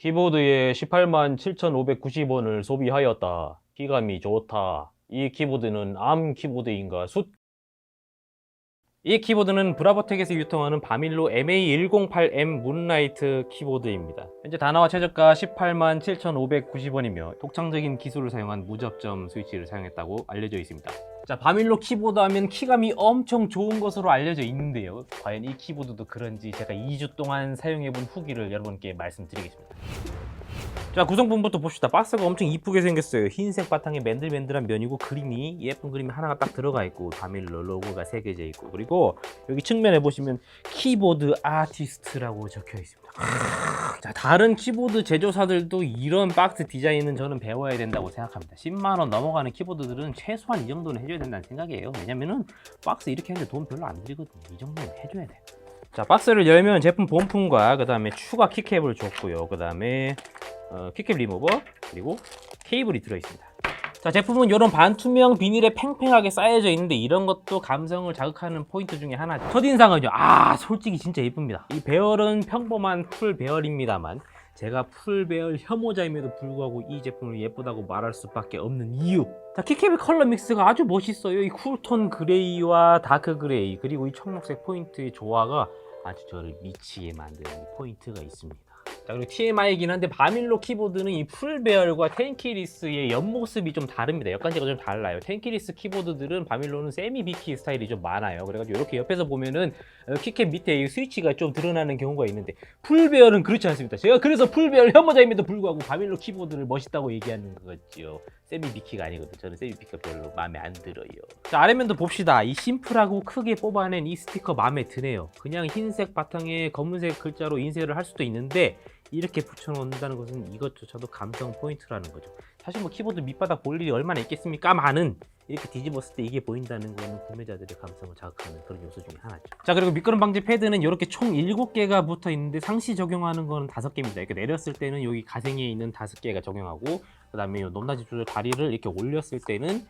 키보드에 18만 7,590원을 소비하였다. 기감이 좋다. 이 키보드는 암 키보드인가 숫? 이 키보드는 브라보텍에서 유통하는 바밀로 MA108M 문라이트 키보드입니다. 현재 단화와 최저가 18만 7,590원이며 독창적인 기술을 사용한 무접점 스위치를 사용했다고 알려져 있습니다. 자, 바밀로 키보드 하면 키감이 엄청 좋은 것으로 알려져 있는데요. 과연 이 키보드도 그런지 제가 2주 동안 사용해본 후기를 여러분께 말씀드리겠습니다. 자 구성품부터 봅시다 박스가 엄청 이쁘게 생겼어요 흰색 바탕에 맨들맨들한 면이고 그림이 예쁜 그림이 하나가 딱 들어가 있고 바밀로 로고가 새겨져 있고 그리고 여기 측면에 보시면 키보드 아티스트라고 적혀 있습니다 자 다른 키보드 제조사들도 이런 박스 디자인은 저는 배워야 된다고 생각합니다. 10만원 넘어가는 키보드들은 최소한 이 정도는 해줘야 된다는 생각이에요. 왜냐면은 박스 이렇게 하는데 돈 별로 안 들이거든요. 이 정도는 해줘야 돼요. 자 박스를 열면 제품 본품과 그 다음에 추가 키캡을 줬고요. 그 다음에 어, 퀵캡 리무버 그리고 케이블이 들어있습니다. 자 제품은 이런 반투명 비닐에 팽팽하게 쌓여져 있는데 이런 것도 감성을 자극하는 포인트 중에 하나죠. 첫인상은요. 아 솔직히 진짜 예쁩니다. 이 배열은 평범한 풀 배열입니다만 제가 풀 배열 혐오자임에도 불구하고 이 제품을 예쁘다고 말할 수밖에 없는 이유. 자 킥캡의 컬러 믹스가 아주 멋있어요. 이 쿨톤 그레이와 다크 그레이 그리고 이 청록색 포인트의 조화가 아주 저를 미치게 만드는 포인트가 있습니다. 자 그리고 TMI이긴 한데 바밀로 키보드는 이 풀배열과 텐키리스의 옆모습이 좀 다릅니다. 역관계가 좀 달라요. 텐키리스 키보드들은 바밀로는 세미 비키 스타일이 좀 많아요. 그래가지고 이렇게 옆에서 보면은 어, 키캡 밑에 이 스위치가 좀 드러나는 경우가 있는데 풀배열은 그렇지 않습니다. 제가 그래서 풀배열 혐오자임에도 불구하고 바밀로 키보드를 멋있다고 얘기하는 거죠. 세미 비키가 아니거든. 저는 세미 비키가 별로 마음에 안 들어요. 자 아래면도 봅시다. 이 심플하고 크게 뽑아낸 이 스티커 마음에 드네요. 그냥 흰색 바탕에 검은색 글자로 인쇄를 할 수도 있는데 이렇게 붙여놓는다는 것은 이것조차도 감성 포인트라는 거죠. 사실 뭐 키보드 밑바닥 볼 일이 얼마나 있겠습니까? 많은 이렇게 뒤집었을 때 이게 보인다는 거는 구매자들의 감성을 자극하는 그런 요소 중에 하나죠. 자 그리고 미끄럼 방지 패드는 이렇게 총 7개가 붙어 있는데 상시 적용하는 거는 5개입니다. 이렇게 내렸을 때는 여기 가생에 있는 5개가 적용하고 그 다음에 높낮이 조절 다리를 이렇게 올렸을 때는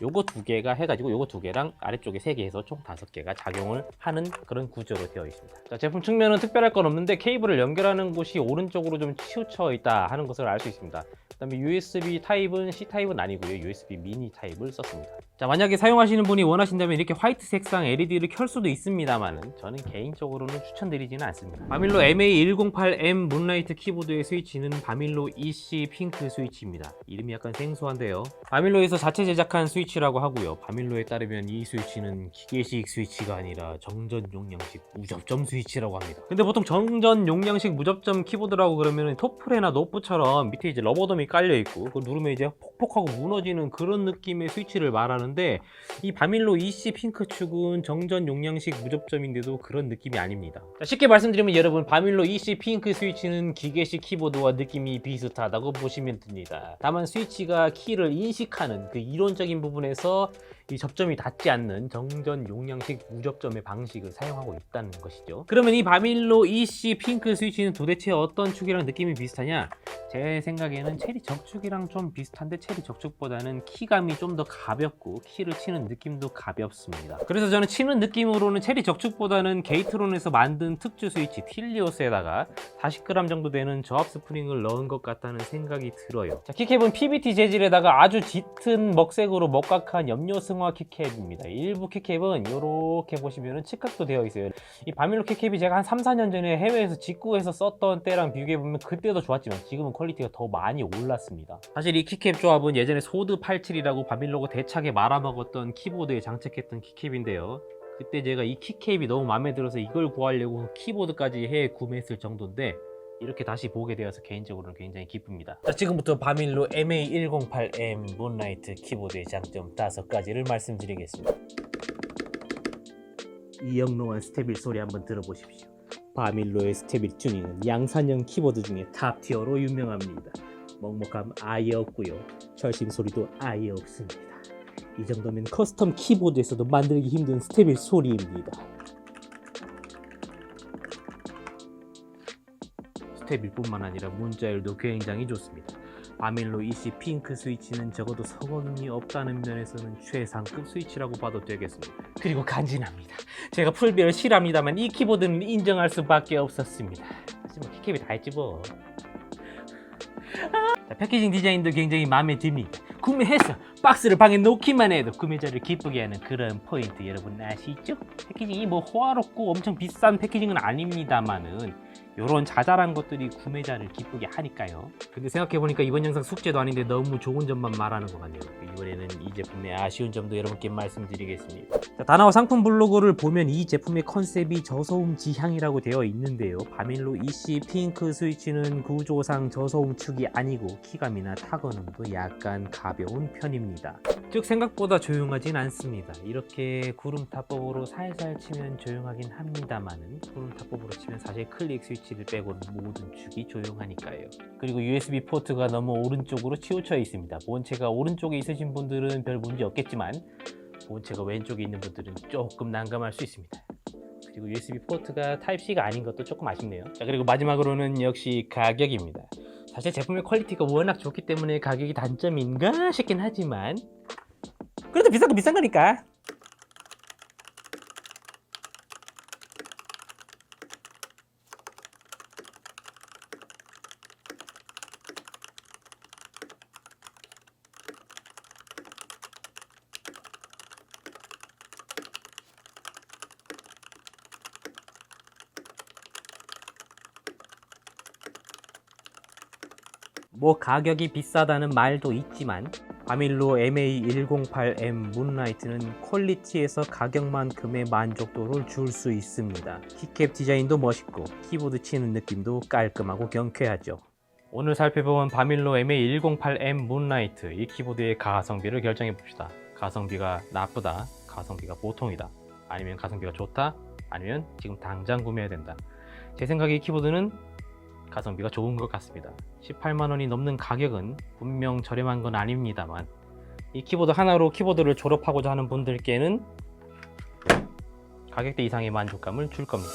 요거 두 개가 해가지고 요거 두 개랑 아래쪽에 세 개 해서 총 다섯 개가 작용을 하는 그런 구조로 되어 있습니다. 자, 제품 측면은 특별할 건 없는데 케이블을 연결하는 곳이 오른쪽으로 좀 치우쳐 있다 하는 것을 알 수 있습니다. 그 다음에 USB 타입은 C 타입은 아니고요. USB 미니 타입을 썼습니다. 자, 만약에 사용하시는 분이 원하신다면 이렇게 화이트 색상 LED를 켤 수도 있습니다만은 저는 개인적으로는 추천드리지는 않습니다. 바밀로 MA108M 문라이트 키보드의 스위치는 바밀로 EC 핑크 스위치입니다. 이름이 약간 생소한데요. 바밀로에서 자체 제작한 스위치라고 하고요. 바밀로에 따르면 이 스위치는 기계식 스위치가 아니라 정전 용량식 무접점 스위치라고 합니다. 근데 보통 정전 용량식 무접점 키보드라고 그러면 토프레나 노프처럼 밑에 이제 러버돔이 깔려 있고 그걸 누르면 이제 폭폭하고 무너지는 그런 느낌의 스위치를 말하는 데 이 바밀로 EC 핑크 축은 정전 용량식 무접점인데도 그런 느낌이 아닙니다. 자, 쉽게 말씀드리면 여러분 바밀로 EC 핑크 스위치는 기계식 키보드와 느낌이 비슷하다고 보시면 됩니다. 다만 스위치가 키를 인식하는 그 이론적인 부분에서 이 접점이 닿지 않는 정전 용량식 무접점의 방식을 사용하고 있다는 것이죠. 그러면 이 바밀로 EC 핑크 스위치는 도대체 어떤 축이랑 느낌이 비슷하냐? 제 생각에는 체리 적축이랑 좀 비슷한데 체리 적축보다는 키감이 좀 더 가볍고 키를 치는 느낌도 가볍습니다. 그래서 저는 치는 느낌으로는 체리 적축보다는 게이트론에서 만든 특주 스위치 틸리오스에다가 40g 정도 되는 저압 스프링을 넣은 것 같다는 생각이 들어요. 자, 키캡은 PBT 재질에다가 아주 짙은 먹색으로 먹각한 염료 승화 키캡입니다. 일부 키캡은 이렇게 보시면은 칠각도 되어 있어요. 이 바밀로 키캡이 제가 한 3, 4년 전에 해외에서 직구해서 썼던 때랑 비교해 보면 그때도 좋았지만 지금은 퀄리티가 더 많이 올랐습니다. 사실 이 키캡 조합은 예전에 소드 87이라고 바밀로가 대차게 말아먹었던 키보드에 장착했던 키캡인데요. 그때 제가 이 키캡이 너무 마음에 들어서 이걸 구하려고 키보드까지 해 구매했을 정도인데 이렇게 다시 보게 되어서 개인적으로는 굉장히 기쁩니다. 자, 지금부터 바밀로 MA108M 문라이트 키보드의 장점 5가지를 말씀드리겠습니다. 이 영롱한 스테빌 소리 한번 들어보십시오. 바밀로의 스테빌 튜닝은 양산형 키보드 중에 탑티어로 유명합니다. 먹먹함 아예 없고요. 절심 소리도 아예 없습니다. 이 정도면 커스텀 키보드에서도 만들기 힘든 스테빌 소리입니다. 스테빌뿐만 아니라 문자열도 굉장히 좋습니다. 바밀로 EC 핑크 스위치는 적어도 서거음이 없다는 면에서는 최상급 스위치라고 봐도 되겠습니다. 그리고 간지납니다. 제가 풀비를 싫어합니다만 이 키보드는 인정할 수밖에 없었습니다. 하지만 키캡이 다 했지 뭐. 자, 패키징 디자인도 굉장히 마음에 듭니다. 구매해서 박스를 방에 놓기만 해도 구매자를 기쁘게 하는 그런 포인트 여러분 아시죠? 패키징이 뭐 호화롭고 엄청 비싼 패키징은 아닙니다만은 이런 자잘한 것들이 구매자를 기쁘게 하니까요. 근데 생각해보니까 이번 영상 숙제도 아닌데 너무 좋은 점만 말하는 것 같네요. 이번에는 이 제품의 아쉬운 점도 여러분께 말씀드리겠습니다. 자, 다나와 상품 블로그를 보면 이 제품의 컨셉이 저소음 지향이라고 되어 있는데요. 바밀로 EC 핑크 스위치는 구조상 저소음 축이 아니고 키감이나 타건음도 약간 가 벼운 편입니다. 즉 생각보다 조용하진 않습니다. 이렇게 구름타법으로 살살 치면 조용하긴 합니다만은 구름타법으로 치면 사실 클릭 스위치를 빼고는 모든 축이 조용하니까요. 그리고 USB 포트가 너무 오른쪽으로 치우쳐 있습니다. 본체가 오른쪽에 있으신 분들은 별 문제 없겠지만 본체가 왼쪽에 있는 분들은 조금 난감할 수 있습니다. 그리고 USB 포트가 타입C가 아닌 것도 조금 아쉽네요. 자 그리고 마지막으로는 역시 가격입니다. 사실 제품의 퀄리티가 워낙 좋기 때문에 가격이 단점인가 싶긴 하지만 그래도 비싼 거 비싼 거니까 뭐 가격이 비싸다는 말도 있지만 바밀로 MA108M 문라이트는 퀄리티에서 가격만큼의 만족도를 줄 수 있습니다. 키캡 디자인도 멋있고 키보드 치는 느낌도 깔끔하고 경쾌하죠. 오늘 살펴본 바밀로 MA108M 문라이트 이 키보드의 가성비를 결정해 봅시다. 가성비가 나쁘다, 가성비가 보통이다, 아니면 가성비가 좋다, 아니면 지금 당장 구매해야 된다. 제 생각에 이 키보드는 가성비가 좋은 것 같습니다. 18만 원이 넘는 가격은 분명 저렴한 건 아닙니다만 이 키보드 하나로 키보드를 졸업하고자 하는 분들께는 가격대 이상의 만족감을 줄 겁니다.